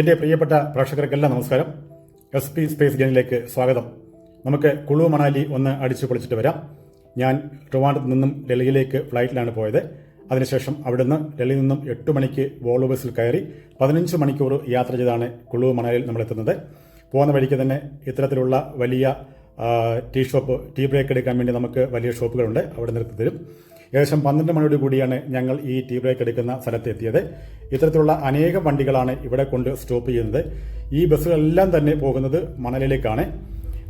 എന്റെ പ്രിയപ്പെട്ട പ്രേക്ഷകർക്കെല്ലാം നമസ്കാരം. എസ് പി സ്പേസ് ജേണിലേക്ക് സ്വാഗതം. നമുക്ക് കുളു മണാലി ഒന്ന് അടിച്ചു പൊളിച്ചിട്ട് വരാം. ഞാൻ ട്രിവാൻഡ്രത്ത് നിന്നും ഡൽഹിയിലേക്ക് ഫ്ലൈറ്റിലാണ് പോയത്. അതിനുശേഷം അവിടുന്ന് ഡൽഹിയിൽ നിന്നും എട്ട് മണിക്ക് വോൾവോ ബസ്സിൽ കയറി പതിനഞ്ച് മണിക്കൂർ യാത്ര ചെയ്താണ് കുളു മണാലിയിൽ നമ്മൾ എത്തുന്നത്. പോകുന്ന വഴിക്ക് തന്നെ ഇത്തരത്തിലുള്ള വലിയ ടീ ഷോപ്പ് ടീ ബ്രേക്ക് എടുക്കാൻ വേണ്ടി നമുക്ക് വലിയ ഷോപ്പുകളുണ്ട്. അവിടെ നിർത്തി തരും. ഏകദേശം പന്ത്രണ്ട് മണിയോട് കൂടിയാണ് ഞങ്ങൾ ഈ ടീ ബ്രേക്ക് എടുക്കുന്ന സ്ഥലത്തെത്തിയത്. ഇത്തരത്തിലുള്ള അനേകം വണ്ടികളാണ് ഇവിടെ കൊണ്ട് സ്റ്റോപ്പ് ചെയ്യുന്നത്. ഈ ബസ്സുകളെല്ലാം തന്നെ പോകുന്നത് മണലിലേക്കാണ്.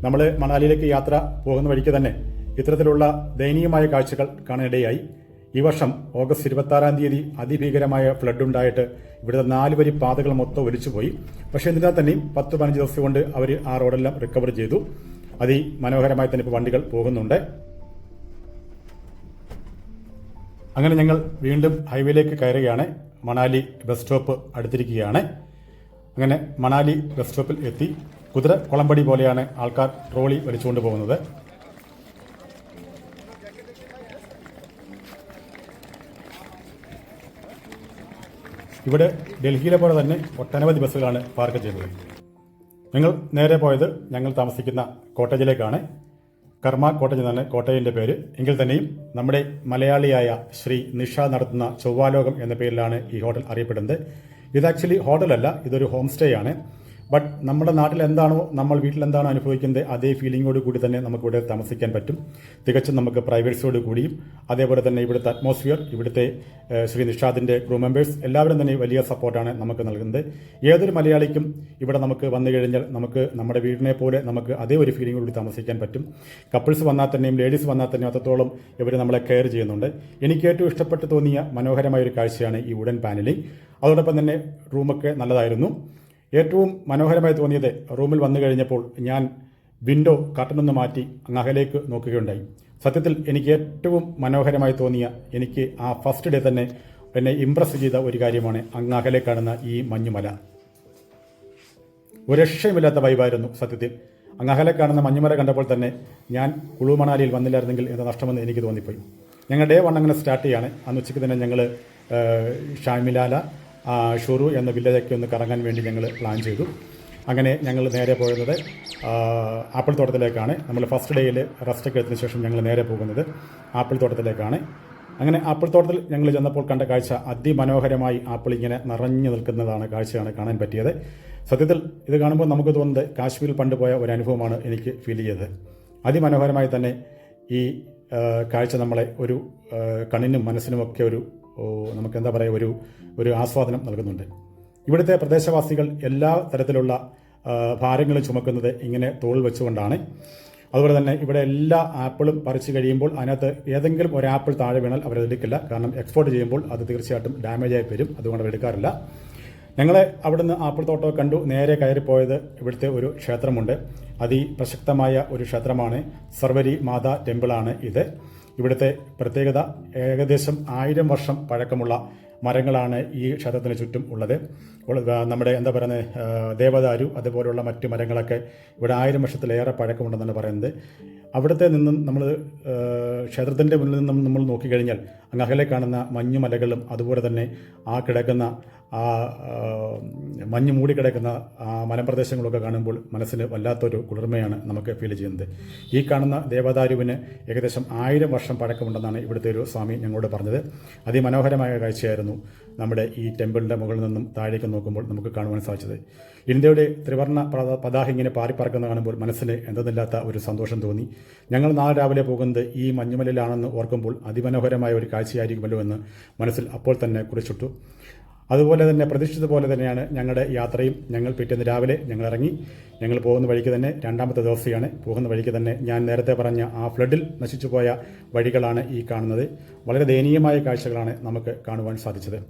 നമ്മൾ മണാലിയിലേക്ക് യാത്ര പോകുന്ന വഴിക്ക് തന്നെ ഇത്തരത്തിലുള്ള ദയനീയമായ കാഴ്ചകൾ കാണാനിടയായി. ഈ വർഷം ഓഗസ്റ്റ് ഇരുപത്തി ആറാം തീയതി അതിഭീകരമായ ഫ്ലഡ് ഉണ്ടായിട്ട് ഇവിടുത്തെ നാല് വരി പാതകൾ മൊത്തം ഒലിച്ചുപോയി. പക്ഷേ എന്നിരുന്നാൽ തന്നെയും പത്ത് പതിനഞ്ച് ദിവസം കൊണ്ട് അവർ ആ റോഡെല്ലാം റിക്കവർ ചെയ്തു. അതി മനോഹരമായി തന്നെ ഇപ്പോൾ വണ്ടികൾ പോകുന്നുണ്ട്. അങ്ങനെ ഞങ്ങൾ വീണ്ടും ഹൈവേയിലേക്ക് കയറുകയാണ്. മണാലി ബസ് സ്റ്റോപ്പ് അടുത്തിരിക്കുകയാണ്. അങ്ങനെ മണാലി ബസ് സ്റ്റോപ്പിൽ എത്തി. കുതിര കുളമ്പടി പോലെയാണ് ആൾക്കാർ ട്രോളി വലിച്ചുകൊണ്ട് പോകുന്നത്. ഇവിടെ ഡൽഹിയിലെ പോലെ തന്നെ ഒട്ടനവധി ബസ്സുകളാണ് പാർക്ക് ചെയ്തത്. ഞങ്ങൾ നേരെ പോയത് ഞങ്ങൾ താമസിക്കുന്ന കോട്ടേജിലേക്കാണ്. കർമ്മ കോട്ട എന്നാണ് കോട്ടയിന്റെ പേര്. എങ്കിൽ തന്നെയും നമ്മുടെ മലയാളിയായ ശ്രീ നിഷ നടത്തുന്ന ചൊവ്വാലോകം എന്ന പേരിലാണ് ഈ ഹോട്ടൽ അറിയപ്പെടുന്നത്. ഇത് ആക്ച്വലി ഹോട്ടലല്ല ഇതൊരു ഹോം സ്റ്റേ ആണ്. ബട്ട് നമ്മുടെ നാട്ടിൽ എന്താണോ നമ്മൾ വീട്ടിൽ എന്താണോ അനുഭവിക്കുന്നത് അതേ ഫീലിങ്ങോട് കൂടി തന്നെ നമുക്ക് ഇവിടെ താമസിക്കാൻ പറ്റും. തികച്ചും നമുക്ക് പ്രൈവറ്റ്സിയോട് കൂടിയും അതേപോലെ തന്നെ ഇവിടുത്തെ അറ്റ്മോസ്ഫിയർ ഇവിടുത്തെ ശ്രീ നിഷാദിന്റെ ക്രൂ മെമ്പേഴ്സ് എല്ലാവരും തന്നെ വലിയ സപ്പോർട്ടാണ് നമുക്ക് നൽകുന്നത്. ഏതൊരു മലയാളിക്കും ഇവിടെ നമുക്ക് വന്നു കഴിഞ്ഞാൽ നമുക്ക് നമ്മുടെ വീടിനെ പോലെ നമുക്ക് അതേ ഒരു ഫീലിംഗോട് താമസിക്കാൻ പറ്റും. കപ്പിൾസ് വന്നാൽ തന്നെയും ലേഡീസ് വന്നാൽ തന്നെയും അത്രത്തോളം ഇവർ നമ്മളെ കെയർ ചെയ്യുന്നുണ്ട്. എനിക്ക് ഏറ്റവും ഇഷ്ടപ്പെട്ട് തോന്നിയ മനോഹരമായ ഒരു കാഴ്ചയാണ് ഈ വുഡൻ പാനലിംഗ് അതോടൊപ്പം തന്നെ റൂമൊക്കെ നല്ലതായിരുന്നു. ഏറ്റവും മനോഹരമായി തോന്നിയത് റൂമിൽ വന്നു കഴിഞ്ഞപ്പോൾ ഞാൻ വിൻഡോ കർട്ടനൊന്ന് മാറ്റി അങ്ങ് അകലേക്ക് നോക്കുകയുണ്ടായി. സത്യത്തിൽ എനിക്ക് ഏറ്റവും മനോഹരമായി തോന്നിയ എനിക്ക് ആ ഫസ്റ്റ് ഡേ തന്നെ എന്നെ ഇംപ്രസ് ചെയ്ത ഒരു കാര്യമാണ് അങ്ങ് അകലെ കാണുന്ന ഈ മഞ്ഞുമല. ഒരു രക്ഷയുമില്ലാത്ത വൈബായിരുന്നു സത്യത്തിൽ. അങ്ങ് അകലെ കാണുന്ന മഞ്ഞുമല കണ്ടപ്പോൾ തന്നെ ഞാൻ കുളു മണാലിയിൽ വന്നില്ലായിരുന്നെങ്കിൽ എന്താ നഷ്ടമെന്ന് എനിക്ക് തോന്നിപ്പോയി. ഞങ്ങൾ ഡേ വൺ അങ്ങനെ സ്റ്റാർട്ട് ചെയ്യാണ്. അന്ന് ഉച്ചയ്ക്ക് തന്നെ ഞങ്ങൾ ഷാമിലാല ഷുറു എന്ന വില്ലേജൊക്കെ ഒന്ന് കറങ്ങാൻ വേണ്ടി ഞങ്ങൾ പ്ലാൻ ചെയ്തു. അങ്ങനെ ഞങ്ങൾ നേരെ പോയത് ആപ്പിൾ തോട്ടത്തിലേക്കാണ്. നമ്മൾ ഫസ്റ്റ് ഡേയിൽ റെസ്റ്റൊക്കെ എടുത്തതിന് ശേഷം ഞങ്ങൾ നേരെ പോകുന്നത് ആപ്പിൾ തോട്ടത്തിലേക്കാണ്. അങ്ങനെ ആപ്പിൾ തോട്ടത്തിൽ ഞങ്ങൾ ചെന്നപ്പോൾ കണ്ട കാഴ്ച അതിമനോഹരമായി ആപ്പിൾ ഇങ്ങനെ നിറഞ്ഞു നിൽക്കുന്നതാണ് കാഴ്ചയാണ് കാണാൻ പറ്റിയത്. സത്യത്തിൽ ഇത് കാണുമ്പോൾ നമുക്ക് തോന്നുന്നത് കാശ്മീരിൽ പണ്ട് പോയ ഒരു അനുഭവമാണ് എനിക്ക് ഫീൽ ചെയ്തത്. അതിമനോഹരമായി തന്നെ ഈ കാഴ്ച നമ്മളെ ഒരു കണ്ണിനും മനസ്സിനുമൊക്കെ ഒരു നമുക്ക് എന്താ പറയുക ഒരു ഒരു ആസ്വാദനം നൽകുന്നുണ്ട്. ഇവിടുത്തെ പ്രദേശവാസികൾ എല്ലാ തരത്തിലുള്ള ഭാരങ്ങളും ചുമക്കുന്നത് ഇങ്ങനെ തോളിൽ വെച്ചുകൊണ്ടാണ്. അതുപോലെ തന്നെ ഇവിടെ എല്ലാ ആപ്പിളും പറിച്ചു കഴിയുമ്പോൾ അതിനകത്ത് ഏതെങ്കിലും ഒരു ആപ്പിൾ താഴെ വീണാൽ അവരത് എടുക്കില്ല. കാരണം എക്സ്പോർട്ട് ചെയ്യുമ്പോൾ അത് തീർച്ചയായിട്ടും ഡാമേജ് ആയി വരും. അതുകൊണ്ട് എടുക്കാറില്ല. ഞങ്ങൾ അവിടുന്ന് ആപ്പിൾ തോട്ടം കണ്ടു. നേരെ കയറിപ്പോയത് ഇവിടുത്തെ ഒരു ക്ഷേത്രമുണ്ട്. അതി അതിപ്രശസ്തമായ ഒരു ക്ഷേത്രമാണ്. സർവരി മാതാ ടെമ്പിളാണ് ഇത്. ഇവിടുത്തെ പ്രത്യേകത ഏകദേശം ആയിരം വർഷം പഴക്കമുള്ള മരങ്ങളാണ് ഈ ക്ഷേത്രത്തിന് ചുറ്റും ഉള്ളത്. നമ്മുടെ എന്താ പറയുന്നത് ദേവദാരു അതുപോലുള്ള മറ്റു മരങ്ങളൊക്കെ ഇവിടെ ആയിരം വർഷത്തിലേറെ പഴക്കമുണ്ടെന്നാണ് പറയുന്നത്. അവിടുത്തെ നിന്നും നമ്മൾ ക്ഷേത്രത്തിന്റെ മുന്നിൽ നിന്നും നമ്മൾ നോക്കിക്കഴിഞ്ഞാൽ അങ്ങ് അകലെ കാണുന്ന മഞ്ഞുമലകളും അതുപോലെ തന്നെ ആ കിടക്കുന്ന ആ മഞ്ഞ് മൂടിക്കിടക്കുന്ന ആ മലമ്പ്രദേശങ്ങളൊക്കെ കാണുമ്പോൾ മനസ്സിന് വല്ലാത്തൊരു കുളിർമയാണ് നമുക്ക് ഫീൽ ചെയ്യുന്നത്. ഈ കാണുന്ന ദേവദാരുവിന് ഏകദേശം ആയിരം വർഷം പഴക്കമുണ്ടെന്നാണ് ഇവിടുത്തെ ഒരു സ്വാമി ഞങ്ങളോട് പറഞ്ഞത്. അതിമനോഹരമായ കാഴ്ചയായിരുന്നു നമ്മുടെ ഈ ടെമ്പിളിന്റെ മുകളിൽ നിന്നും താഴേക്ക് നോക്കുമ്പോൾ നമുക്ക് കാണുവാൻ സാധിച്ചത്. ഇന്ത്യയുടെ ത്രിവർണ പതാക ഇങ്ങനെ പാറിപ്പറക്കുന്ന കാണുമ്പോൾ മനസ്സിന് എന്തെന്നില്ലാത്ത ഒരു സന്തോഷം തോന്നി. ഞങ്ങൾ നാളെ രാവിലെ പോകുന്നത് ഈ മഞ്ഞുമലയിലാണെന്ന് ഓർക്കുമ്പോൾ അതിമനോഹരമായ ഒരു കാഴ്ചയായിരിക്കുമല്ലോ എന്ന് മനസ്സിൽ അപ്പോൾ തന്നെ കുറിച്ചിട്ടു. അതുപോലെ തന്നെ പ്രതീക്ഷിച്ചത് പോലെ തന്നെയാണ് ഞങ്ങളുടെ യാത്രയും. ഞങ്ങൾ പിറ്റേന്ന് രാവിലെ ഞങ്ങൾ ഇറങ്ങി. ഞങ്ങൾ പോകുന്ന വഴിക്ക് തന്നെ രണ്ടാമത്തെ ദിവസമാണ് പോകുന്ന വഴിക്ക് തന്നെ ഞാൻ നേരത്തെ പറഞ്ഞ ആ ഫ്ലഡിൽ നശിച്ചു പോയ വഴികളാണ് ഈ കാണുന്നത്. വളരെ ദയനീയമായ കാഴ്ചകളാണ് നമുക്ക് കാണുവാൻ സാധിച്ചത്.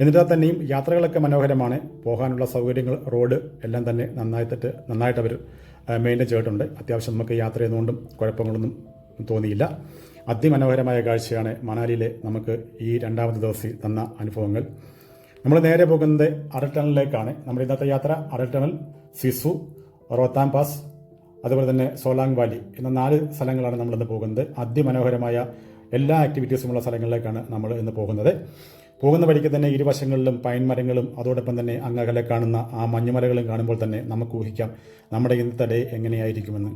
എന്നിട്ടാൽ തന്നെയും യാത്രകളൊക്കെ മനോഹരമാണ്. പോകാനുള്ള സൗകര്യങ്ങൾ റോഡ് എല്ലാം തന്നെ നന്നായിട്ട് നന്നായിട്ട് അവർ ചെയ്തിട്ടുണ്ട്. അത്യാവശ്യം നമുക്ക് യാത്ര ചെയ്യുന്നതുകൊണ്ടും കുഴപ്പങ്ങളൊന്നും തോന്നിയില്ല. അതിമനോഹരമായ കാഴ്ചയാണ് മണാലിയിലെ നമുക്ക് ഈ രണ്ടാമത്തെ ദിവസം തന്ന അനുഭവങ്ങൾ. നമ്മൾ നേരെ പോകുന്നത് അടൽ ടണലിലേക്കാണ്. നമ്മുടെ ഇന്നത്തെ യാത്ര അടൽ ടണൽ സിസു റോത്താം പാസ് അതുപോലെ തന്നെ സോലാങ് വാലി എന്ന നാല് സ്ഥലങ്ങളാണ് നമ്മൾ ഇന്ന് പോകുന്നത്. അതിമനോഹരമായ എല്ലാ ആക്ടിവിറ്റീസുമുള്ള സ്ഥലങ്ങളിലേക്കാണ് നമ്മൾ ഇന്ന് പോകുന്നത്. പോകുന്ന വഴിക്ക് തന്നെ ഇരുവശങ്ങളിലും പൈൻ മരങ്ങളും അതോടൊപ്പം തന്നെ അങ്ങകലെ കാണുന്ന ആ മഞ്ഞുമലകളും കാണുമ്പോൾ തന്നെ നമുക്ക് ഊഹിക്കാം നമ്മുടെ ഇന്നത്തെ ഡേ എങ്ങനെയായിരിക്കുമെന്ന്.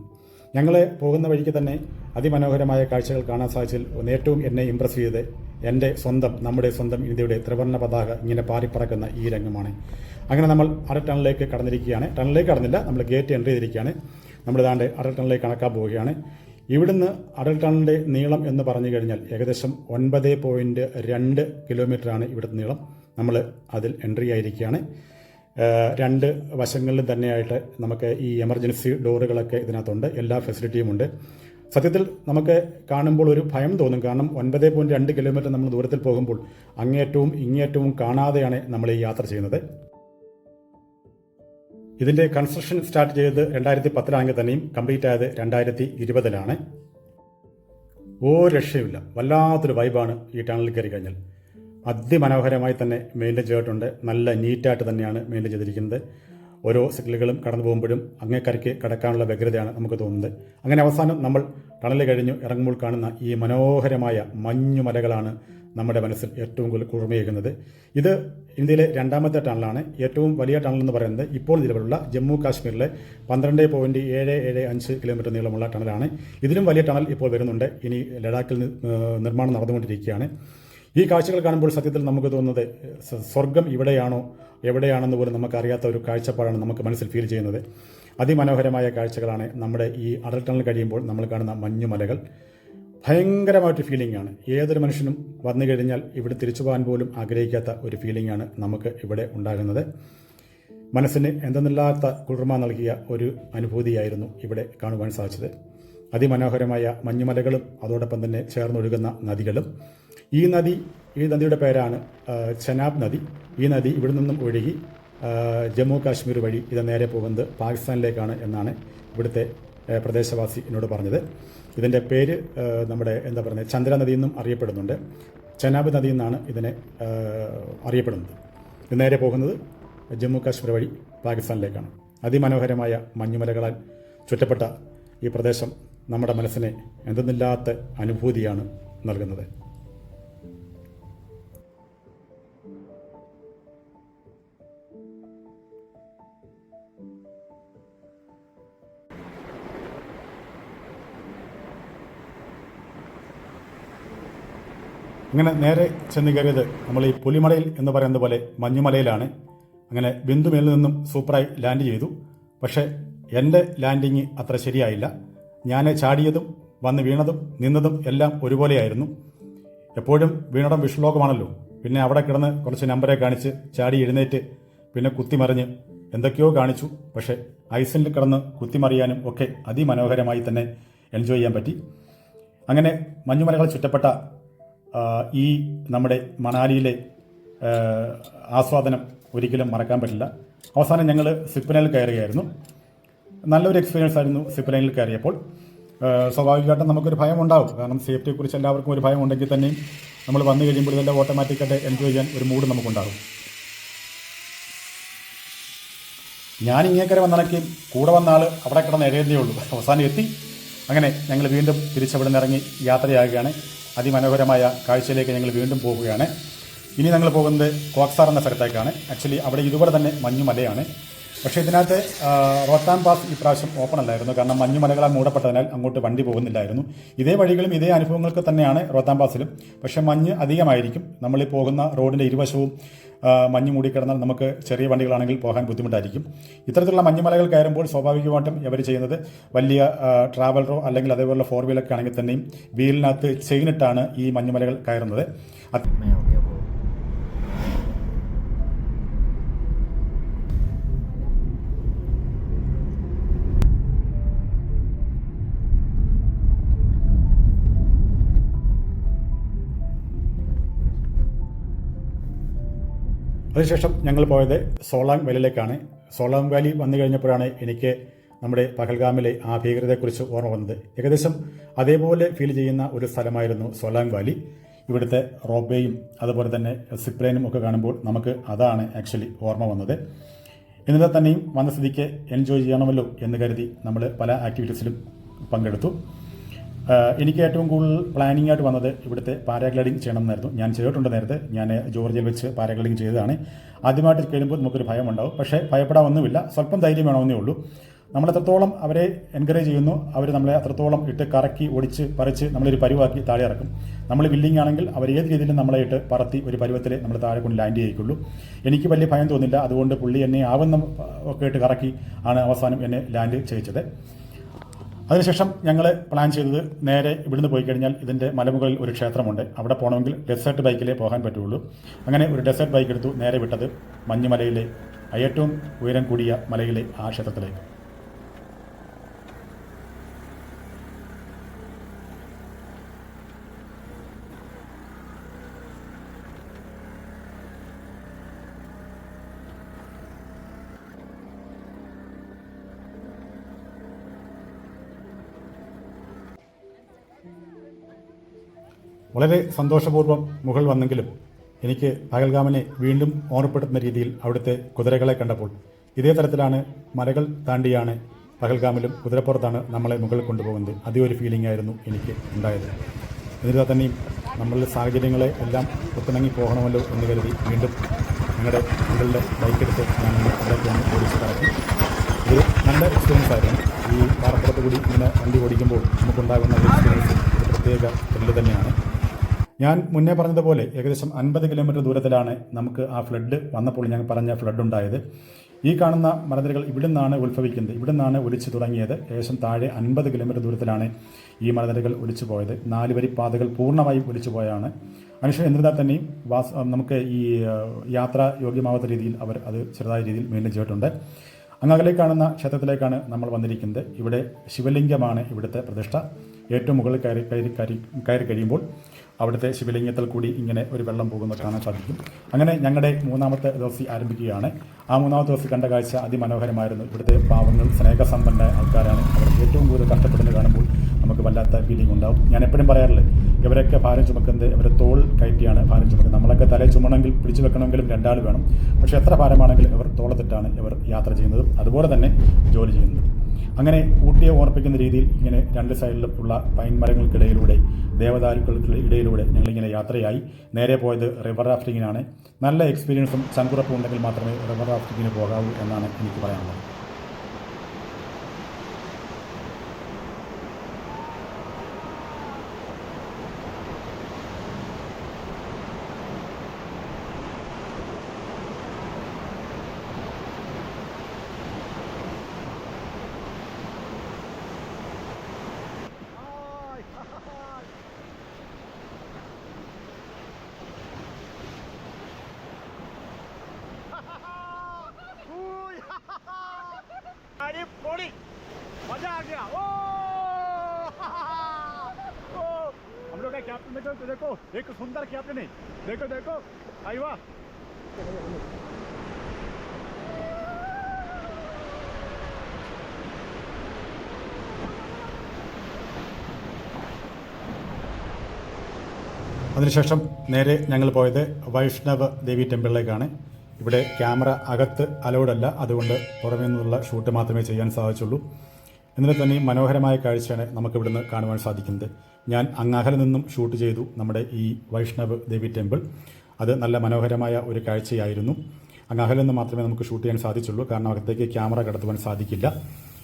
ഞങ്ങൾ പോകുന്ന വഴിക്ക് തന്നെ അതിമനോഹരമായ കാഴ്ചകൾ കാണാൻ സാധിച്ചതിൽ ഏറ്റവും എന്നെ ഇമ്പ്രസ് ചെയ്ത് എന്റെ സ്വന്തം നമ്മുടെ സ്വന്തം ഇന്ത്യയുടെ ത്രിവർണ പതാക ഇങ്ങനെ പാറിപ്പറക്കുന്ന ഈ രംഗമാണ്. അങ്ങനെ നമ്മൾ അര ടണലിലേക്ക് കടന്നിരിക്കുകയാണ്. ടണലിലേക്ക് കടന്നില്ല നമ്മൾ ഗേറ്റ് എൻട്രി ചെയ്തിരിക്കുകയാണ്. നമ്മൾ ഇതാണ്ട് അര ടണിലേക്ക് കണക്കാൻ പോവുകയാണ്. ഇവിടുന്ന് അടൽ ടണലിന്റെ നീളം എന്ന് പറഞ്ഞു കഴിഞ്ഞാൽ ഏകദേശം ഒൻപത് പോയിന്റ് രണ്ട് കിലോമീറ്ററാണ് ഇവിടുത്തെ നീളം. നമ്മൾ അതിൽ എൻട്രി ആയിരിക്കുകയാണ്. രണ്ട് വശങ്ങളിലും തന്നെയായിട്ട് നമുക്ക് ഈ എമർജൻസി ഡോറുകളൊക്കെ ഇതിനകത്തുണ്ട്. എല്ലാ ഫെസിലിറ്റിയും ഉണ്ട്. സത്യത്തിൽ നമുക്ക് കാണുമ്പോൾ ഒരു ഭയം തോന്നും. കാരണം ഒൻപത് പോയിന്റ് രണ്ട് കിലോമീറ്റർ നമ്മൾ ദൂരത്തിൽ പോകുമ്പോൾ അങ്ങേറ്റവും ഇങ്ങേറ്റവും കാണാതെയാണ് നമ്മൾ ഈ യാത്ര ചെയ്യുന്നത്. ഇതിന്റെ കൺസ്ട്രക്ഷൻ സ്റ്റാർട്ട് ചെയ്തത് രണ്ടായിരത്തി പത്തിലാണെങ്കിൽ തന്നെയും കംപ്ലീറ്റ് ആയത് രണ്ടായിരത്തി ഇരുപതിലാണ് ഓ രക്ഷയുമില്ല. വല്ലാത്തൊരു വൈബാണ് ഈ ടണലിൽ കയറി കഴിഞ്ഞാൽ. അതിമനോഹരമായി തന്നെ മെയിന്റെയിൻ ചെയ്തിട്ടുണ്ട്. നല്ല നീറ്റായിട്ട് തന്നെയാണ് മെയിന്റെയിൻ ചെയ്തിരിക്കുന്നത്. ഓരോ സിഗ്നലുകളും കടന്നു പോകുമ്പോഴും അങ്ങേക്കരയ്ക്ക് കടക്കാനുള്ള വ്യഗ്രതയാണ് നമുക്ക് തോന്നുന്നത്. അങ്ങനെ അവസാനം നമ്മൾ ടണൽ കഴിഞ്ഞു ഇറങ്ങുമ്പോൾ കാണുന്ന ഈ മനോഹരമായ മഞ്ഞുമലകളാണ് നമ്മുടെ മനസ്സിൽ ഏറ്റവും കൂടുതൽ കുളിർമയേകുന്നത് ഇത് ഇന്ത്യയിലെ രണ്ടാമത്തെ ടണലാണ്. ഏറ്റവും വലിയ ടണൽ എന്ന് പറയുന്നത് ഇപ്പോൾ നിലവിലുള്ള ജമ്മു കാശ്മീരിലെ പന്ത്രണ്ട് പോയിന്റ് ഏഴ് ഏഴ് അഞ്ച് കിലോമീറ്റർ നീളമുള്ള ടണലാണ്. ഇതിലും വലിയ ടണൽ ഇപ്പോൾ വരുന്നുണ്ട്. ഇനി ലഡാക്കിൽ നിർമ്മാണം നടന്നുകൊണ്ടിരിക്കുകയാണ്. ഈ കാഴ്ചകൾ കാണുമ്പോൾ സത്യത്തിൽ നമുക്ക് തോന്നുന്നത് സ്വർഗം ഇവിടെയാണോ എവിടെയാണെന്ന് പോലും നമുക്കറിയാത്ത ഒരു കാഴ്ചപ്പാടാണ് നമുക്ക് മനസ്സിൽ ഫീൽ ചെയ്യുന്നത്. അതിമനോഹരമായ കാഴ്ചകളാണ് നമ്മുടെ ഈ അടൽ ടണൽ കഴിയുമ്പോൾ നമ്മൾ കാണുന്ന മഞ്ഞുമലകൾ. ഭയങ്കരമായിട്ട് ഫീലിംഗ് ആണ്. ഏതൊരു മനുഷ്യനും വന്നു കഴിഞ്ഞാൽ ഇവിടെ തിരിച്ചു പോകാൻ പോലും ആഗ്രഹിക്കാത്ത ഒരു ഫീലിംഗ് ആണ് നമുക്ക് ഇവിടെ ഉണ്ടാകുന്നത്. മനസ്സിന് എന്തെന്നില്ലാത്ത കുളിർമ നൽകിയ ഒരു അനുഭൂതിയായിരുന്നു ഇവിടെ കാണുവാൻ സാധിച്ചത്. അതിമനോഹരമായ മഞ്ഞുമലകളും അതോടൊപ്പം തന്നെ ചേർന്നൊഴുകുന്ന നദികളും. ഈ നദി ഈ നദിയുടെ പേരാണ് ചനാബ് നദി. ഈ നദി ഇവിടെ നിന്നും ഒഴുകി ജമ്മു കാശ്മീർ വഴി ഇത് നേരെ പോകുന്നത് പാകിസ്ഥാനിലേക്കാണ് എന്നാണ് ഇവിടുത്തെ പ്രദേശവാസി എന്നോട് പറഞ്ഞത്. ഇതിന്റെ പേര് നമ്മുടെ എന്താ പറയുന്നത് ചന്ദ്ര നദി എന്നും അറിയപ്പെടുന്നുണ്ട്. ചെനാബ് നദി എന്നാണ് ഇതിനെ അറിയപ്പെടുന്നത്. ഇത് നേരെ പോകുന്നത് ജമ്മു കാശ്മീർ വഴി പാകിസ്ഥാനിലേക്കാണ്. അതിമനോഹരമായ മഞ്ഞുമലകളാൽ ചുറ്റപ്പെട്ട ഈ പ്രദേശം നമ്മുടെ മനസ്സിനെ എന്തെന്നില്ലാത്ത അനുഭൂതിയാണ് നൽകുന്നത്. അങ്ങനെ നേരെ ചെന്ന് കയറിയത് നമ്മൾ ഈ പുലിമലയിൽ എന്ന് പറയുന്നത് പോലെ മഞ്ഞുമലയിലാണ്. അങ്ങനെ ബിന്ദുമേലിൽ നിന്നും സൂപ്പറായി ലാൻഡ് ചെയ്തു. പക്ഷേ എന്റെ ലാൻഡിങ് അത്ര ശരിയായില്ല. ഞാൻ ചാടിയതും വന്ന് വീണതും നിന്നതും എല്ലാം ഒരുപോലെയായിരുന്നു. എപ്പോഴും വീണടം വിഷ്ണുലോകമാണല്ലോ പിന്നെ അവിടെ കിടന്ന് കുറച്ച് നമ്പരെ കാണിച്ച് ചാടി എഴുന്നേറ്റ് പിന്നെ കുത്തിമറിഞ്ഞ് എന്തൊക്കെയോ കാണിച്ചു. പക്ഷേ ഐസിൽ കിടന്ന് കുത്തിമറിയാനും ഒക്കെ അതിമനോഹരമായി തന്നെ എൻജോയ് ചെയ്യാൻ പറ്റി. അങ്ങനെ മഞ്ഞുമലകൾ ചുറ്റപ്പെട്ട ഈ നമ്മുടെ മണാലിയിലെ ആസ്വാദനം ഒരിക്കലും മറക്കാൻ പറ്റില്ല. അവസാനം ഞങ്ങൾ സിപ്പ് കയറുകയായിരുന്നു. നല്ലൊരു എക്സ്പീരിയൻസ് ആയിരുന്നു സിപ്പ് ലൈനിൽ കയറിയപ്പോൾ സ്വാഭാവികമായിട്ടും നമുക്കൊരു ഭയം ഉണ്ടാവും കാരണം സേഫ്റ്റിയെക്കുറിച്ച് എല്ലാവർക്കും ഒരു ഭയം ഉണ്ടെങ്കിൽ തന്നെയും നമ്മൾ വന്നു കഴിയുമ്പോൾ ഇതെല്ലാം ഓട്ടോമാറ്റിക്കായിട്ട് എൻജോയ് ചെയ്യാൻ ഒരു മൂഡ് നമുക്കുണ്ടാകും. ഞാൻ ഇങ്ങേക്കരെ വന്നിറക്കി കൂടെ വന്ന ആൾ അവിടെ കിടന്ന് എഴുതേ ഉള്ളൂ. അവസാനം എത്തി. അങ്ങനെ ഞങ്ങൾ വീണ്ടും തിരിച്ചവിടെ നിന്ന് ഇറങ്ങി യാത്രയാകുകയാണ്. അതിമനോഹരമായ കാഴ്ചയിലേക്ക് ഞങ്ങൾ വീണ്ടും പോവുകയാണ്. ഇനി ഞങ്ങൾ പോകുന്നത് കോക്സാർ എന്ന സ്ഥലത്തേക്കാണ്. ആക്ച്വലി അവിടെ ഇതുപോലെ തന്നെ മഞ്ഞുമലയാണ്. പക്ഷേ ഇതിനകത്ത് റോത്താൻ റോത്താം പാസ് ഇപ്രാവശ്യം ഓപ്പൺ അല്ലായിരുന്നു. കാരണം മഞ്ഞുമലകളാൽ മൂടപ്പെട്ടതിനാൽ അങ്ങോട്ട് വണ്ടി പോകുന്നില്ലായിരുന്നു. ഇതേ വഴികളും ഇതേ അനുഭവങ്ങൾക്ക് തന്നെയാണ് റോത്താം പാസിലും. പക്ഷേ മഞ്ഞ് അധികമായിരിക്കും. നമ്മൾ ഈ പോകുന്ന റോഡിന്റെ ഇരുവശവും മഞ്ഞ് മൂടിക്കിടന്നാൽ നമുക്ക് ചെറിയ വണ്ടികളാണെങ്കിൽ പോകാൻ ബുദ്ധിമുട്ടായിരിക്കും. ഇത്തരത്തിലുള്ള മഞ്ഞുമലകൾ കയറുമ്പോൾ സ്വാഭാവികമായിട്ടും ഇവർ ചെയ്യുന്നത് വലിയ ട്രാവലറോ അല്ലെങ്കിൽ അതേപോലുള്ള ഫോർ വീലൊക്കെ ആണെങ്കിൽ തന്നെയും വീലിനകത്ത് ചെയിനിട്ടാണ് ഈ മഞ്ഞുമലകൾ കയറുന്നത്. അതിനുശേഷം ഞങ്ങൾ പോയത് സോളാങ് വാലിയിലേക്കാണ്. സോളാങ് വാലി വന്നു കഴിഞ്ഞപ്പോഴാണ് എനിക്ക് നമ്മുടെ പഹൽഗാമിലെ ആ ഭീകരതയെക്കുറിച്ച് ഓർമ്മ വന്നത്. ഏകദേശം അതേപോലെ ഫീൽ ചെയ്യുന്ന ഒരു സ്ഥലമായിരുന്നു സോലാങ് വാലി. ഇവിടുത്തെ റോബേയും അതുപോലെ തന്നെ സിപ്ലൈനും ഒക്കെ കാണുമ്പോൾ നമുക്ക് അതാണ് ആക്ച്വലി ഓർമ്മ വന്നത്. എന്നിട്ട് തന്നെയും വന്ന സ്ഥിതിക്ക് എൻജോയ് ചെയ്യണമല്ലോ എന്ന് കരുതി നമ്മൾ പല ആക്ടിവിറ്റീസിലും പങ്കെടുത്തു. എനിക്ക് ഏറ്റവും കൂടുതൽ പ്ലാനിംഗ് ആയിട്ട് വന്നത് ഇവിടുത്തെ പാരാഗ്ലൈഡിംഗ് ചെയ്യണം എന്നായിരുന്നു ഞാൻ ചെയ്തിട്ടുണ്ട് നേരത്തെ. ഞാൻ ജോർജിയയിൽ വെച്ച് പാരാഗ്ലൈഡിംഗ് ചെയ്തതാണ്. ആദ്യമായിട്ട് കഴിയുമ്പോൾ നമുക്കൊരു ഭയം ഉണ്ടാവും. പക്ഷേ ഭയപ്പെടാമൊന്നുമില്ല സ്വല്പം ധൈര്യം വേണമെന്നേ ഉള്ളൂ. നമ്മൾ എത്രത്തോളം അവരെ എൻകറേജ് ചെയ്യുന്നു അവർ നമ്മളെ അത്രത്തോളം ഇട്ട് കറക്കി ഒടിച്ച് പറിച്ച് നമ്മളൊരു പരുവാക്കി താഴെ ഇറക്കും. നമ്മൾ വില്ലിംഗ് ആണെങ്കിൽ അവർ ഏത് രീതിയിലും നമ്മളെ ഇട്ട് പറത്തി ഒരു പരുവത്തിൽ നമ്മൾ താഴെ കൊണ്ട് ലാൻഡ് ചെയ്യിക്കുള്ളൂ. എനിക്ക് വലിയ ഭയം തോന്നില്ല. അതുകൊണ്ട് പുള്ളി എന്നെ ആവുന്ന ഒക്കെ ഇട്ട് കറക്കി ആണ് അവസാനം എന്നെ ലാൻഡ് ചെയ്യിച്ചത്. അതിനുശേഷം ഞങ്ങൾ പ്ലാൻ ചെയ്തത് നേരെ ഇവിടുന്ന് പോയി കഴിഞ്ഞാൽ ഇതിന്റെ മലമുകളിൽ ഒരു ക്ഷേത്രമുണ്ട്. അവിടെ പോകണമെങ്കിൽ ഡെസേർട്ട് ബൈക്കിലേ പോകാൻ പറ്റുള്ളൂ. അങ്ങനെ ഒരു ഡെസേർട്ട് ബൈക്ക് എടുത്തു നേരെ വിട്ടത് മഞ്ഞുമലയിലെ ഏറ്റവും ഉയരം കൂടിയ മലയിലെ ആ ക്ഷേത്രത്തിലേക്ക്. വളരെ സന്തോഷപൂർവം മുകൾ വന്നെങ്കിലും എനിക്ക് പഹൽഗാമിനെ വീണ്ടും ഓർമ്മപ്പെടുത്തുന്ന രീതിയിൽ അവിടുത്തെ കുതിരകളെ കണ്ടപ്പോൾ ഇതേ തരത്തിലാണ് മലകൾ താണ്ടിയാണ് പഹൽഗാമിലും കുതിരപ്പുറത്താണ് നമ്മളെ മുകളിൽ കൊണ്ടുപോകുന്നത്. അതേ ഒരു ഫീലിംഗ് ആയിരുന്നു എനിക്ക് ഉണ്ടായത്. എന്നിരുന്നാൽ തന്നെയും നമ്മളുടെ സാഹചര്യങ്ങളെ എല്ലാം ഒത്തിണങ്ങി പോകണമല്ലോ എന്ന് കരുതി വീണ്ടും ഞങ്ങളുടെ ഞങ്ങളുടെ ബൈക്കെടുത്ത് ഞാൻ അവിടേക്ക് വന്ന് ഓടിച്ച് കറക്കി ഒരു നല്ല എക്സ്പീരിയൻസ് ആയിരുന്നു. ഈ പാറപ്പുറത്ത് കൂടി ഇങ്ങനെ വണ്ടി ഓടിക്കുമ്പോൾ നമുക്കുണ്ടാകുന്ന ഒരു എക്സ്പീരിയൻസ് ഒരു പ്രത്യേക ത്രില്ല് തന്നെയാണ്. ഞാൻ മുന്നേ പറഞ്ഞതുപോലെ ഏകദേശം അൻപത് കിലോമീറ്റർ ദൂരത്തിലാണ് നമുക്ക് ആ ഫ്ലഡ് വന്നപ്പോൾ ഞാൻ പറഞ്ഞ ഫ്ലഡ് ഉണ്ടായത് ഈ കാണുന്ന മലനിരകൾ ഇവിടെ നിന്നാണ് ഉത്ഭവിക്കുന്നത്. ഇവിടെ നിന്നാണ് ഒലിച്ചു തുടങ്ങിയത്. ഏകദേശം താഴെ അൻപത് കിലോമീറ്റർ ദൂരത്തിലാണ് ഈ മലനിരകൾ ഒലിച്ചു പോയത്. നാല് വരി പാതകൾ പൂർണമായും ഒലിച്ചു പോയാണ്. മനുഷ്യൻ എന്നിരുന്നാൽ തന്നെയും വാസ് നമുക്ക് ഈ യാത്ര യോഗ്യമാവാത്ത രീതിയിൽ അവർ അത് ചെറുതായ രീതിയിൽ വീണ്ടും ചെയ്തിട്ടുണ്ട്. അങ്ങകലെ കാണുന്ന ക്ഷേത്രത്തിലേക്കാണ് നമ്മൾ വന്നിരിക്കുന്നത്. ഇവിടെ ശിവലിംഗമാണ് ഇവിടുത്തെ പ്രതിഷ്ഠ. ഏറ്റവും മുകളിൽ കയറി കയറി കയറി കയറി കഴിയുമ്പോൾ അവിടുത്തെ ശിവലിംഗത്തിൽ കൂടി ഇങ്ങനെ ഒരു വെള്ളം പോകുന്നത് കാണാൻ സാധിക്കും. അങ്ങനെ ഞങ്ങളുടെ മൂന്നാമത്തെ ദിവസം ആരംഭിക്കുകയാണ്. ആ മൂന്നാമത്തെ ദിവസം കണ്ട കാഴ്ച അതിമനോഹരമായിരുന്നു. ഇവിടുത്തെ പാവങ്ങൾ സ്നേഹസമ്പന്ന ആൾക്കാരാണ്. അവർ ഏറ്റവും കൂടുതൽ കഷ്ടപ്പെടുന്നത് കാണുമ്പോൾ നമുക്ക് വല്ലാത്ത ഫീലിംഗ് ഉണ്ടാവും. ഞാൻ എപ്പോഴും പറയാറില്ല ഇവരൊക്കെ ഭാരം ചുമക്കുന്നത് ഇവരെ തോൾ കയറ്റിയാണ് ഭാരം ചുമക്കുന്നത്. നമ്മളൊക്കെ തലേ ചുമണമെങ്കിൽ പിടിച്ചു വെക്കണമെങ്കിലും രണ്ടാൾ വേണം. പക്ഷേ എത്ര ഭാരമാണെങ്കിലും ഇവർ തോളത്തിട്ടാണ് ഇവർ യാത്ര ചെയ്യുന്നതും അതുപോലെ തന്നെ ജോലി ചെയ്യുന്നതും. അങ്ങനെ ഊട്ടിയെ ഓർപ്പിക്കുന്ന രീതിയിൽ ഇങ്ങനെ രണ്ട് സൈഡിലും ഉള്ള പൈൻ മരങ്ങൾക്കിടയിലൂടെ ദേവദാരുക്കൾക്കിടയിലൂടെ ഞങ്ങളിങ്ങനെ യാത്രയായി. നേരെ പോയത് റിവർ റാഫ്റ്റിങ്ങിനാണ് നല്ല എക്സ്പീരിയൻസും ചങ്കുറപ്പും ഉണ്ടെങ്കിൽ മാത്രമേ റിവർ റാഫ്റ്റിങ്ങിന് പോകാവൂ എന്നാണ് എനിക്ക് പറയാനുള്ളത്. हम लोग का कैप्टन देखो तो देखो एक सुंदर कैप्टन है देखो देखो आई वाह അതിനുശേഷം നേരെ ഞങ്ങൾ പോയത് വൈഷ്ണവ ദേവി ടെമ്പിളിലേക്കാണ് ഇവിടെ ക്യാമറ അകത്ത് അലൗഡ് അല്ല അതുകൊണ്ട് പുറമേ നിന്നുള്ള ഷൂട്ട് മാത്രമേ ചെയ്യാൻ സാധിച്ചുള്ളൂ എന്നിട്ട് തന്നെ മനോഹരമായ കാഴ്ചയാണ് നമുക്ക് ഇവിടുന്ന് കാണുവാൻ സാധിക്കുന്നത് ഞാൻ അങ്ങാഹലിൽ നിന്നും ഷൂട്ട് ചെയ്തു നമ്മുടെ ഈ വൈഷ്ണവ് ദേവി ടെമ്പിൾ. അത് നല്ല മനോഹരമായ ഒരു കാഴ്ചയായിരുന്നു. അങ്ങാഹലിൽ നിന്ന് മാത്രമേ നമുക്ക് ഷൂട്ട് ചെയ്യാൻ സാധിച്ചുള്ളൂ. കാരണം അകത്തേക്ക് ക്യാമറ കടത്തുവാൻ സാധിക്കില്ല.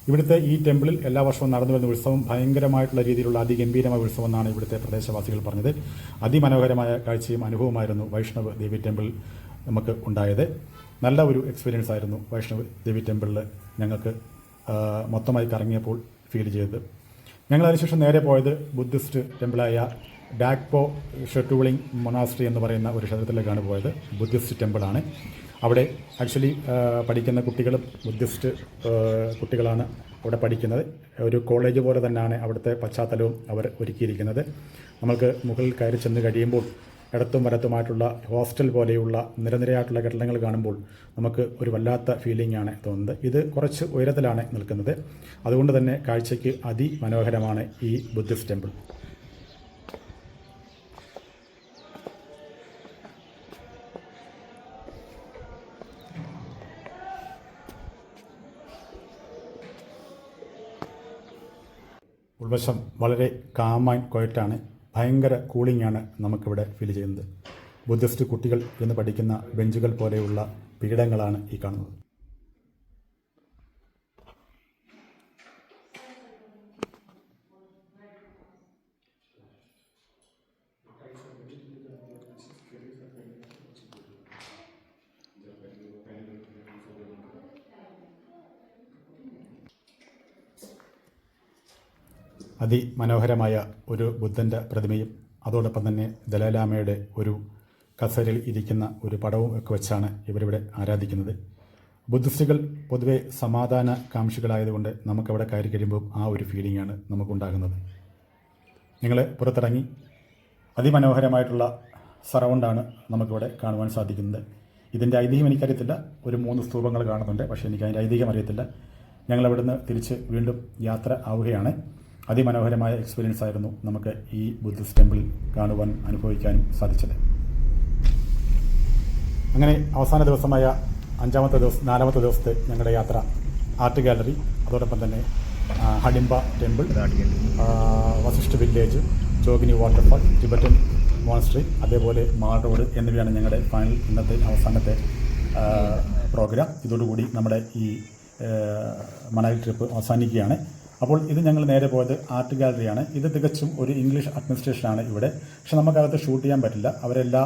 ഇവിടുത്തെ ഈ ടെമ്പിളിൽ എല്ലാ വർഷവും നടന്നു വരുന്ന ഉത്സവം ഭയങ്കരമായിട്ടുള്ള രീതിയിലുള്ള അതിഗംഭീരമായ ഉത്സവം എന്നാണ് ഇവിടുത്തെ പ്രദേശവാസികൾ പറഞ്ഞത്. അതിമനോഹരമായ കാഴ്ചയും അനുഭവമായിരുന്നു വൈഷ്ണവ് ദേവി ടെമ്പിൾ നമുക്ക് ഉണ്ടായത്. നല്ല ഒരു എക്സ്പീരിയൻസ് ആയിരുന്നു വൈഷ്ണവ് ദേവി ടെമ്പിളിൽ ഞങ്ങൾക്ക് മൊത്തമായി കറങ്ങിയപ്പോൾ ഫീൽ ചെയ്തത്. ഞങ്ങൾ അതിനുശേഷം നേരെ പോയത് ബുദ്ധിസ്റ്റ് ടെമ്പിളായ ഡാക്പോ ഷെട്ടുവിളിംഗ് മൊണാസ്ട്രി എന്ന് പറയുന്ന ഒരു ക്ഷേത്രത്തിലേക്കാണ് പോയത്. ബുദ്ധിസ്റ്റ് ടെമ്പിളാണ്. അവിടെ ആക്ച്വലി പഠിക്കുന്ന കുട്ടികൾ ബുദ്ധിസ്റ്റ് കുട്ടികളാണ് അവിടെ പഠിക്കുന്നത്. ഒരു കോളേജ് പോലെ തന്നെയാണ് അവിടുത്തെ പശ്ചാത്തലവും അവർ ഒരുക്കിയിരിക്കുന്നത്. നമ്മൾക്ക് മുകളിൽ കയറി ചെന്ന് കഴിയുമ്പോൾ ഇടത്തും വലത്തുമായിട്ടുള്ള ഹോസ്റ്റൽ പോലെയുള്ള നിരനിരയായിട്ടുള്ള കെട്ടിടങ്ങൾ കാണുമ്പോൾ നമുക്ക് ഒരു വല്ലാത്ത ഫീലിംഗ് ആണ് തോന്നുന്നത്. ഇത് കുറച്ച് ഉയരത്തിലാണ് നിൽക്കുന്നത്. അതുകൊണ്ട് തന്നെ കാഴ്ചയ്ക്ക് അതിമനോഹരമാണ് ഈ ബുദ്ധിസ്റ്റ് ടെമ്പിൾ ഉൾവശം വളരെ കാമാൻ കൊയറ്റാണ് ഭയങ്കര കൂളിംഗ് ആണ് നമുക്കിവിടെ ഫീൽ ചെയ്യുന്നത്. ബുദ്ധിസ്റ്റ് കുട്ടികൾ എന്ന് പഠിക്കുന്ന ബെഞ്ചുകൾ പോലെയുള്ള പീഠങ്ങളാണ് ഈ കാണുന്നത്. അതിമനോഹരമായ ഒരു ബുദ്ധന്റെ പ്രതിമയും അതോടൊപ്പം തന്നെ ദലൈലാമയുടെ ഒരു കസേരയിൽ ഇരിക്കുന്ന ഒരു പടവും ഒക്കെ വെച്ചാണ് ഇവരിവിടെ ആരാധിക്കുന്നത്. ബുദ്ധിസ്റ്റുകൾ പൊതുവെ സമാധാന കാംക്ഷികളായതുകൊണ്ട് നമുക്കവിടെ കയറി കഴിയുമ്പോൾ ആ ഒരു ഫീലിംഗാണ് നമുക്കുണ്ടാകുന്നത്. നിങ്ങൾ പുറത്തിറങ്ങി അതിമനോഹരമായിട്ടുള്ള സറൗണ്ടാണ് നമുക്കിവിടെ കാണുവാൻ സാധിക്കുന്നത്. ഇതിന്റെ ഐതിഹ്യം എനിക്കറിയത്തില്ല. ഒരു മൂന്ന് സ്തൂപങ്ങൾ കാണുന്നുണ്ട്. പക്ഷേ എനിക്ക് അതിന്റെ ഐതിഹ്യം അറിയത്തില്ല. ഞങ്ങൾ അവിടുന്ന് തിരിച്ച് വീണ്ടും യാത്ര ആവുകയാണ്. അതിമനോഹരമായ എക്സ്പീരിയൻസ് ആയിരുന്നു നമുക്ക് ഈ ബുദ്ധിസ്റ്റ് ടെമ്പിൾ കാണുവാൻ അനുഭവിക്കാനും സാധിച്ചത്. അങ്ങനെ അവസാന ദിവസമായ അഞ്ചാമത്തെ ദിവസം നാലാമത്തെ ദിവസത്തെ ഞങ്ങളുടെ യാത്ര ആർട്ട് ഗാലറി അതോടൊപ്പം തന്നെ Hadimba temple Vashisht village Jogini waterfall Tibetan monastery അതേപോലെ മാൾ റോഡ് എന്നിവയാണ് ഞങ്ങളുടെ ഫൈനൽ ഇന്നത്തെ അവസാനത്തെ പ്രോഗ്രാം ഇതോടുകൂടി നമ്മുടെ ഈ മണാലി ട്രിപ്പ് അവസാനിക്കുകയാണ്. അപ്പോൾ ഇത് ഞങ്ങൾ നേരെ പോയത് ആർട്ട് ഗാലറിയാണ്. ഇത് തികച്ചും ഒരു ഇംഗ്ലീഷ് അഡ്മിനിസ്ട്രേഷനാണ് ഇവിടെ. പക്ഷെ നമുക്കകത്ത് ഷൂട്ട് ചെയ്യാൻ പറ്റില്ല. അവരെല്ലാ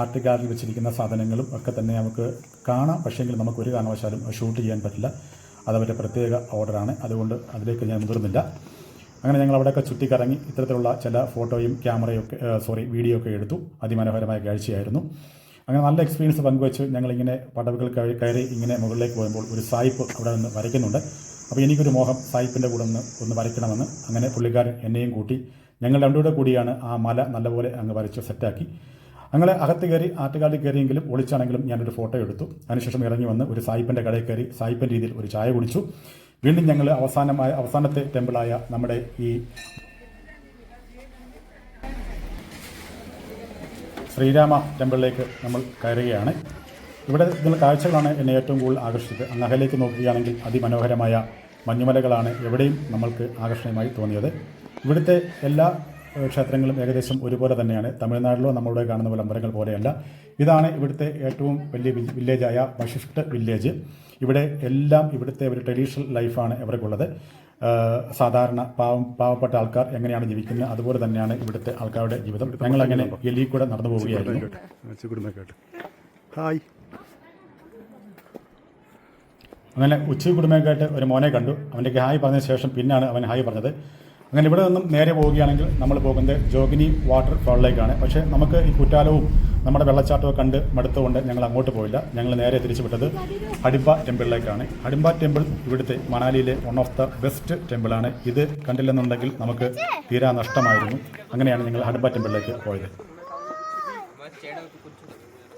ആർട്ട് ഗാലറിയിൽ വെച്ചിരിക്കുന്ന സാധനങ്ങളും ഒക്കെ തന്നെ നമുക്ക് കാണാം. പക്ഷേങ്കിൽ നമുക്ക് ഒരു കാരണവശാലും ഷൂട്ട് ചെയ്യാൻ പറ്റില്ല. അതവരുടെ പ്രത്യേക ഓർഡറാണ്. അതുകൊണ്ട് അതിലേക്ക് ഞാൻ മുതിർന്നില്ല. അങ്ങനെ ഞങ്ങൾ അവിടെയൊക്കെ ചുറ്റിക്കറങ്ങി ഇത്തരത്തിലുള്ള ചില ഫോട്ടോയും ക്യാമറയും ഒക്കെ സോറി വീഡിയോ ഒക്കെ എടുത്തു. അതിമനോഹരമായ കാഴ്ചയായിരുന്നു. അങ്ങനെ നല്ല എക്സ്പീരിയൻസ് പങ്കുവെച്ച് ഞങ്ങളിങ്ങനെ പടവുകൾ കയറി ഇങ്ങനെ മുകളിലേക്ക് പോകുമ്പോൾ ഒരു സായിപ്പ് അവിടെ നിന്ന് വരയ്ക്കുന്നുണ്ട്. അപ്പോൾ എനിക്കൊരു മോഹം സായിപ്പിന്റെ കൂടെ ഒന്ന് ഒന്ന് വരയ്ക്കണമെന്ന് അങ്ങനെ പുള്ളിക്കാരൻ എന്നെയും കൂട്ടി ഞങ്ങൾ രണ്ടുകൂടെ കൂടിയാണ് ആ മല നല്ലപോലെ അങ്ങ് വരച്ച് സെറ്റാക്കി. അങ്ങനെ അകത്ത് കയറി ആറ്റുകാലിൽ കയറിയെങ്കിലും ഒളിച്ചാണെങ്കിലും ഞാനൊരു ഫോട്ടോ എടുത്തു. അതിനുശേഷം ഇറങ്ങി വന്ന് ഒരു സായിപ്പിന്റെ കടയിൽ കയറി സായിപ്പൻ രീതിയിൽ ഒരു ചായ കുടിച്ചു. വീണ്ടും ഞങ്ങൾ അവസാനമായ അവസാനത്തെ ടെമ്പിളായ നമ്മുടെ ഈ ശ്രീരാമ ടെമ്പിളിലേക്ക് നമ്മൾ കയറുകയാണ്. ഇവിടെ ഇതിലുള്ള കാഴ്ചകളാണ് എന്നെ ഏറ്റവും കൂടുതൽ ആകർഷിച്ചത്. അങ്ങ് അകലേക്ക് നോക്കുകയാണെങ്കിൽ അതിമനോഹരമായ മഞ്ഞുമലകളാണ് എവിടെയും നമ്മൾക്ക് ആകർഷണീയമായി തോന്നിയത്. ഇവിടുത്തെ എല്ലാ ക്ഷേത്രങ്ങളും ഏകദേശം ഒരുപോലെ തന്നെയാണ്. തമിഴ്നാട്ടിലോ നമ്മളുടെ കാണുന്ന വിളംബരങ്ങൾ പോലെയല്ല. ഇതാണ് ഇവിടുത്തെ ഏറ്റവും വലിയ വില്ലേജായ വശിഷ്ഠ വില്ലേജ്. ഇവിടെ എല്ലാം ഇവിടുത്തെ ഒരു ട്രഡീഷണൽ ലൈഫാണ് ഇവർക്കുള്ളത്. സാധാരണ പാവം പാവപ്പെട്ട ആൾക്കാർ എങ്ങനെയാണ് ജീവിക്കുന്നത്? അതുപോലെ തന്നെയാണ് ഇവിടുത്തെ ആൾക്കാരുടെ ജീവിതം. ഞങ്ങൾ അങ്ങനെ ഗലിയിൽ കൂടെ നടന്നു പോവുകയായിരുന്നു. ഹായ്. അങ്ങനെ ഉച്ചി കുടുംബക്കായിട്ട് ഒരു മോനെ കണ്ടു. അവന്റെ ഹായ് പറഞ്ഞ ശേഷം പിന്നാണ് അവൻ ഹായ് പറഞ്ഞത്. അങ്ങനെ ഇവിടെ നിന്നും നേരെ പോവുകയാണെങ്കിൽ നമ്മൾ പോകുന്നത് ജോഗിനി വാട്ടർ ഫോളിലേക്കാണ് പക്ഷേ നമുക്ക് ഈ കുറ്റാലവും നമ്മുടെ വെള്ളച്ചാട്ടവും കണ്ട് മടുത്തുകൊണ്ട് ഞങ്ങൾ അങ്ങോട്ട് പോയില്ല. ഞങ്ങൾ നേരെ തിരിച്ചു വിട്ടത് ഹടിമ്പ ടെമ്പിളിലേക്കാണ്. ഹടിമ്പ ടെമ്പിൾ ഇവിടുത്തെ മണാലിയിലെ വൺ ഓഫ് ദ ബെസ്റ്റ് ടെമ്പിളാണ് ഇത് കണ്ടില്ലെന്നുണ്ടെങ്കിൽ നമുക്ക് തീരാ നഷ്ടമായിരുന്നു. അങ്ങനെയാണ് ഞങ്ങൾ ഹടിമ്പ ടെമ്പിളിലേക്ക് പോയത്.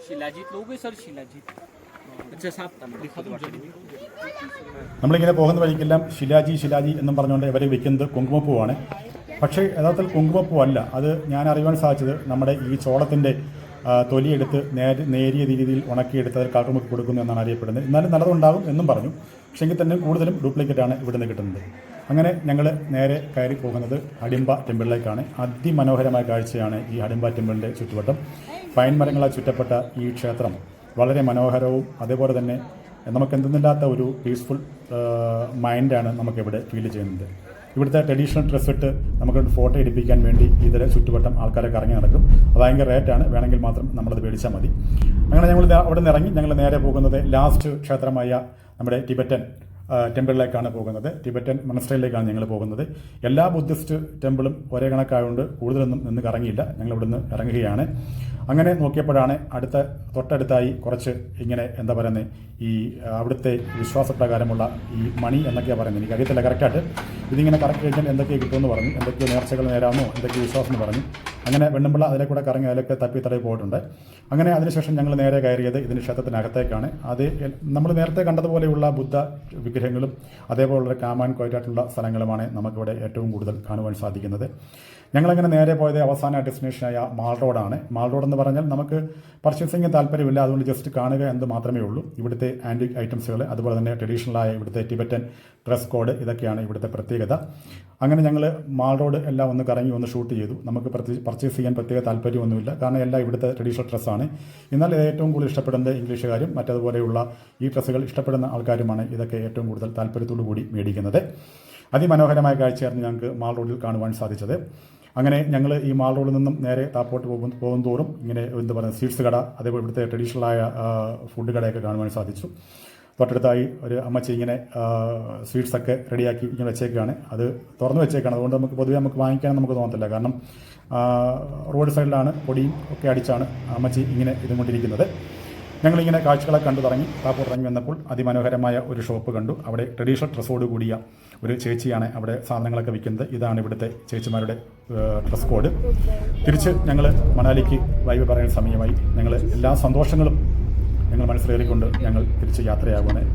ശിലാജിത്ത് ലോക സർ ശിലാജിത്ത് നമ്മളിങ്ങനെ പോകുന്ന വഴിക്കെല്ലാം ശിലാജി ശിലാജി എന്നും പറഞ്ഞുകൊണ്ട് ഇവരെ വിൽക്കുന്നത് കുങ്കുമപ്പൂവാണ്. പക്ഷേ യഥാർത്ഥത്തിൽ കുങ്കുമപ്പൂവല്ല. അത് ഞാൻ അറിയുവാൻ സാധിച്ചത് നമ്മുടെ ഈ ചോളത്തിന്റെ തൊലിയെടുത്ത് നേരെ നേരിയ രീതിയിൽ ഉണക്കിയെടുത്ത് അത് കാട്ടുമുക്ക് കൊടുക്കുന്നു എന്നാണ് അറിയപ്പെടുന്നത്. എന്നാലും നല്ലതുണ്ടാകും എന്നും പറഞ്ഞു. പക്ഷേ എങ്കിൽ തന്നെ കൂടുതലും ഡ്യൂപ്ലിക്കേറ്റാണ് ഇവിടുന്ന് കിട്ടുന്നത്. അങ്ങനെ ഞങ്ങൾ നേരെ കയറി പോകുന്നത് അടിമ്പ ടെമ്പിളിലേക്കാണ്. അതിമനോഹരമായ കാഴ്ചയാണ് ഈ അടിമ്പ ടെമ്പിളിന്റെ ചുറ്റുവട്ടം. പൈൻ മരങ്ങളാൽ ചുറ്റപ്പെട്ട ഈ ക്ഷേത്രം. വളരെ മനോഹരവും അതേപോലെ തന്നെ നമുക്ക് എന്തെന്നില്ലാത്ത ഒരു പീസ്ഫുൾ മൈൻഡാണ് നമുക്കിവിടെ ഫീൽ ചെയ്യുന്നത്. ഇവിടുത്തെ ട്രഡീഷണൽ ഡ്രസ്സ് ഇട്ട് നമുക്ക് ഫോട്ടോ എടുപ്പിക്കാൻ വേണ്ടി ഇതിലെ ചുറ്റുവട്ടം ആൾക്കാരെ കറങ്ങി നടക്കും. അത് ഭയങ്കര റേറ്റാണ് വേണമെങ്കിൽ മാത്രം നമ്മളത് മേടിച്ചാൽ മതി. അങ്ങനെ ഞങ്ങൾ അവിടെ നിന്ന് ഇറങ്ങി ഞങ്ങൾ നേരെ പോകുന്നത് ലാസ്റ്റ് ക്ഷേത്രമായ നമ്മുടെ ടിബറ്റൻ ടെമ്പിളിലേക്കാണ് പോകുന്നത്. ടിബറ്റൻ മണസ്ട്രയിലേക്കാണ് ഞങ്ങൾ പോകുന്നത്. എല്ലാ ബുദ്ധിസ്റ്റ് ടെമ്പിളും ഒരേ കണക്കായതുകൊണ്ട് കൂടുതലൊന്നും നിന്ന് കറങ്ങിയില്ല. ഞങ്ങൾ ഇവിടുന്ന് ഇറങ്ങുകയാണ്. അങ്ങനെ നോക്കിയപ്പോഴാണ് അടുത്ത തൊട്ടടുത്തായി കുറച്ച് ഇങ്ങനെ എന്താ പറയുന്നത് ഈ അവിടുത്തെ വിശ്വാസപ്രകാരമുള്ള ഈ മണി എന്നൊക്കെയാണ് പറയുന്നത് എനിക്ക് അറിയത്തില്ല കറക്റ്റായിട്ട് ഇതിങ്ങനെ കറക്റ്റ് കഴിഞ്ഞാൽ എന്തൊക്കെ കിട്ടുമെന്ന് പറഞ്ഞു. എന്തൊക്കെയോ നേർച്ചകൾ നേരാമോ എന്തൊക്കെയോ വിശ്വാസം എന്ന് പറഞ്ഞു. അങ്ങനെ വെണ്ണുമ്പിള്ള അതിലെ കൂടെ കറങ്ങി അതിലൊക്കെ തപ്പി തടയി പോയിട്ടുണ്ട്. അങ്ങനെ അതിനുശേഷം ഞങ്ങൾ നേരെ കയറിയത് ഇതിന് ക്ഷേത്രത്തിനകത്തേക്കാണ്. അത് നമ്മൾ നേരത്തെ കണ്ടതുപോലെയുള്ള ബുദ്ധ വിഗ്രഹങ്ങളും അതേപോലുള്ള കാമാൻ കോയറ്റായിട്ടുള്ള സ്ഥലങ്ങളുമാണ് നമുക്കിവിടെ ഏറ്റവും കൂടുതൽ കാണുവാൻ സാധിക്കുന്നത്. ഞങ്ങളങ്ങനെ നേരെ പോയത് അവസാന ഡെസ്റ്റിനേഷനായ മാൾ റോഡാണ്. മാൾ റോഡ് എന്ന് പറഞ്ഞാൽ നമുക്ക് പർച്ചേസിംഗ് താല്പര്യമില്ല അതുകൊണ്ട് ജസ്റ്റ് കാണുക എന്ന് മാത്രമേ ഉള്ളൂ. ഇവിടുത്തെ ആന്റിക് ഐറ്റംസുകൾ അതുപോലെ തന്നെ ട്രഡീഷണലായ ഇവിടുത്തെ ടിബറ്റൻ ഡ്രസ് കോഡ് ഇതൊക്കെയാണ് ഇവിടുത്തെ പ്രത്യേകത. അങ്ങനെ ഞങ്ങൾ മാൾ റോഡ് എല്ലാം ഒന്ന് കറങ്ങി ഒന്ന് ഷൂട്ട് ചെയ്തു. നമുക്ക് പർച്ചേസ് ചെയ്യാൻ പ്രത്യേക താല്പര്യമൊന്നുമില്ല. കാരണം എല്ലാം ഇവിടുത്തെ ട്രഡീഷണൽ ഡ്രസ്സാണ് എന്നാൽ ഏറ്റവും കൂടുതൽ ഇഷ്ടപ്പെടുന്നത് ഇംഗ്ലീഷുകാരും മറ്റതുപോലെയുള്ള ഈ ഡ്രസ്സുകൾ ഇഷ്ടപ്പെടുന്ന ആൾക്കാരുമാണ് ഇതൊക്കെ ഏറ്റവും കൂടുതൽ താല്പര്യത്തോടു കൂടി മേടിക്കുന്നത്. അതിമനോഹരമായ കാഴ്ചയായിരുന്നു ഞങ്ങൾക്ക് മാൾ റോഡിൽ കാണുവാൻ സാധിച്ചത്. അങ്ങനെ ഞങ്ങൾ ഈ മാൾ റോഡിൽ നിന്നും നേരെ താപ്പോട്ട് പോകും പോകും തോറും ഇങ്ങനെ എന്ത് പറയുക സ്വീറ്റ്സ് കട അതേപോലെ ഇവിടുത്തെ ട്രഡീഷണലായ ഫുഡ് കടയൊക്കെ കാണുവാൻ സാധിച്ചു. തൊട്ടടുത്തായി ഒരു അമ്മച്ചി ഇങ്ങനെ സ്വീറ്റ്സൊക്കെ റെഡിയാക്കി ഇങ്ങനെ വെച്ചേക്കാണ്. അത് തുറന്നു വെച്ചേക്കാണ്. അതുകൊണ്ട് നമുക്ക് പൊതുവേ നമുക്ക് വാങ്ങിക്കാൻ നമുക്ക് തോന്നത്തില്ല. കാരണം റോഡ് സൈഡിലാണ് പൊടിയും ഒക്കെ അടിച്ചാണ് അമ്മച്ചി ഇങ്ങനെ ഇതും കൊണ്ടിരിക്കുന്നത്. ഞങ്ങളിങ്ങനെ കാഴ്ചകളെ കണ്ടു തുടങ്ങി. താപ്പോട്ട് ഇറങ്ങി വന്നപ്പോൾ അതിമനോഹരമായ ഒരു ഷോപ്പ് കണ്ടു. അവിടെ ട്രഡീഷണൽ ഡ്രസ്സോട് കൂടിയ ഒരു ചേച്ചിയാണ് അവിടെ സാധനങ്ങളൊക്കെ വിൽക്കുന്നത്. ഇതാണ് ഇവിടുത്തെ ചേച്ചിമാരുടെ ഡ്രസ് കോഡ് തിരിച്ച് ഞങ്ങൾ മണാലിക്ക് വൈബ് പറയുന്ന സമയമായി ഞങ്ങൾ എല്ലാ സന്തോഷങ്ങളും ഞങ്ങൾ മനസ്സിലേറിക്കൊണ്ട് ഞങ്ങൾ തിരിച്ച് യാത്രയാകുന്നത്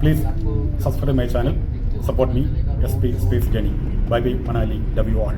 please subscribe my channel support me S P space journey bye bye Manali love you all